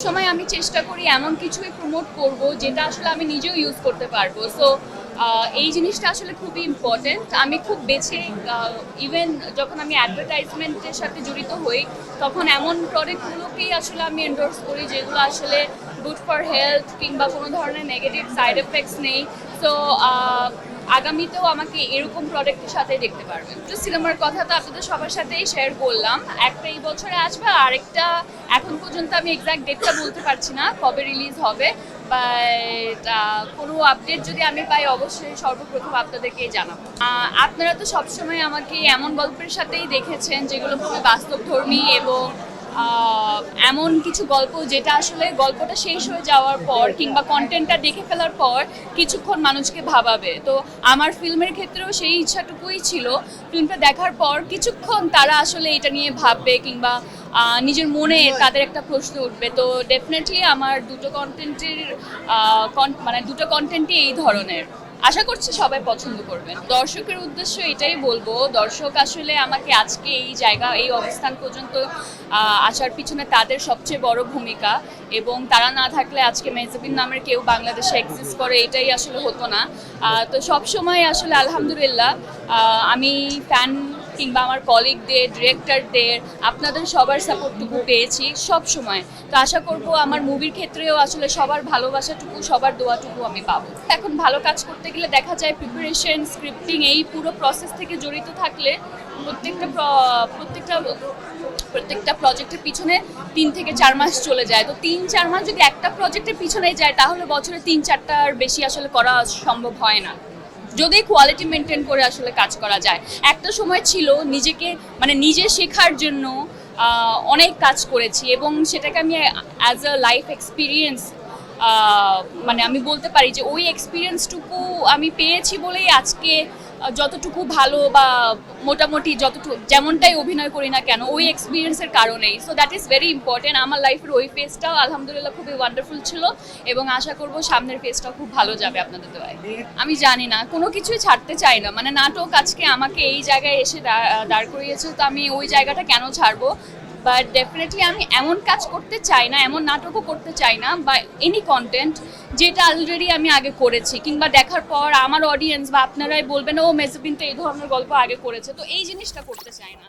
সময় আমি চেষ্টা করি এমন কিছুই প্রমোট করব যেটা আসলে আমি নিজেও ইউজ করতে পারব। সো এই জিনিসটা আসলে খুবই ইম্পর্টেন্ট আমি খুব বেছে ইভেন যখন আমি অ্যাডভার্টাইজমেন্টের সাথে জড়িত হই, তখন এমন প্রোডাক্টগুলোকেই আসলে আমি এন্ডোর্স করি যেগুলো আসলে গুড ফর হেলথ কিংবা কোনো ধরনের নেগেটিভ সাইড এফেক্টস নেই। সো আগামীতেও আমাকে এরকম প্রোডাক্টের সাথে দেখতে পারবেন। তো সিনেমার কথা তো আপনাদের সবার সাথেই শেয়ার করলাম। একটা এই বছরে আসবে আর আরেকটা এখন পর্যন্ত আমি এক্সাক্ট ডেটটা বলতে পারছি না, কবে রিলিজ হবে। বাট কোনো আপডেট যদি আমি পাই, অবশ্যই সর্বপ্রথম আপনাদেরকে জানাব। আপনারা তো সবসময় আমাকে এমন গল্পের সাথেই দেখেছেন, যেগুলো খুবই বাস্তবধর্মী এবং এমন কিছু গল্প যেটা আসলে গল্পটা শেষ হয়ে যাওয়ার পর কিংবা কন্টেন্টটা দেখে ফেলার পর কিছুক্ষণ মানুষকে ভাবাবে। তো আমার ফিল্মের ক্ষেত্রেও সেই ইচ্ছাটুকুই ছিল। ফিল্মটা দেখার পর কিছুক্ষণ তারা আসলে এটা নিয়ে ভাববে কিংবা নিজের মনে তাদের একটা প্রশ্ন উঠবে। তো ডেফিনেটলি আমার দুটো কন্টেন্টের মানে দুটো কন্টেন্টই এই ধরনের। আশা করছি সবাই পছন্দ করবেন। দর্শকের উদ্দেশ্য এটাই বলব, দর্শক আসলে আমাকে আজকে এই জায়গা, এই অবস্থান পর্যন্ত আসার পিছনে তাদের সবচেয়ে বড় ভূমিকা এবং তারা না থাকলে আজকে মেহজাবিন নামের কেউ বাংলাদেশে এক্সিস্ট করে এটাই আসলে হতো না। তো সব সময় আসলে আলহামদুলিল্লাহ আমি ফ্যান কিংবা আমার কলিগদের ডিরেক্টরদের আপনাদের সবার সাপোর্টটুকু পেয়েছি সব সময়। তো আশা করব আমার মুভির ক্ষেত্রেও আসলে সবার ভালোবাসাটুকু, সবার দোয়াটুকু আমি পাবো। এখন ভালো কাজ করতে গেলে দেখা যায় প্রিপারেশন স্ক্রিপ্টিং এই পুরো প্রসেস থেকে জড়িত থাকলে প্রত্যেকটা প্রত্যেকটা প্রত্যেকটা প্রজেক্টের পিছনে তিন থেকে চার মাস চলে যায়। তো তিন, চার মাস যদি একটা প্রজেক্টের পিছনে যায়, তাহলে বছরে তিন চারটার বেশি আসলে করা সম্ভব হয় না। যদি কোয়ালিটি মেনটেন করে আসলে কাজ করা যায়। একটা সময় ছিল নিজেকে মানে নিজে শেখার জন্য অনেক কাজ করেছি এবং সেটাকে আমি অ্যাজ আ লাইফ এক্সপিরিয়েন্স মানে আমি বলতে পারি যে ওই এক্সপিরিয়েন্সটুকু আমি পেয়েছি বলেই আজকে যতটুকু ভালো বা মোটামুটি যতটুকু যেমনটাই অভিনয় করি না কেন, ওই এক্সপিরিয়েন্সের কারণেই। So that is very important আমার লাইফের ওই ফেজটাও আলহামদুলিল্লাহ খুবই ওয়ান্ডারফুল ছিল এবং আশা করব সামনের ফেজটাও খুব ভালো যাবে আপনাদের দোয়ায়। আমি জানি না, কোনো কিছুই ছাড়তে চাই না। মানে নাটক আজকে আমাকে এই জায়গায় এসে দাঁড় করিয়েছে, তো আমি ওই জায়গাটা কেন ছাড়বো? বাট ডেফিনেটলি আমি এমন কাজ করতে চাই না, এমন নাটকও করতে চাই না বা এনি কন্টেন্ট যেটা অলরেডি আমি আগে করেছি কিংবা দেখার পর আমার অডিয়েন্স বা আপনারাই বলবেন, ও মেজবিন তো এই ধরনের গল্প আগে করেছে। তো এই জিনিসটা করতে চাই না।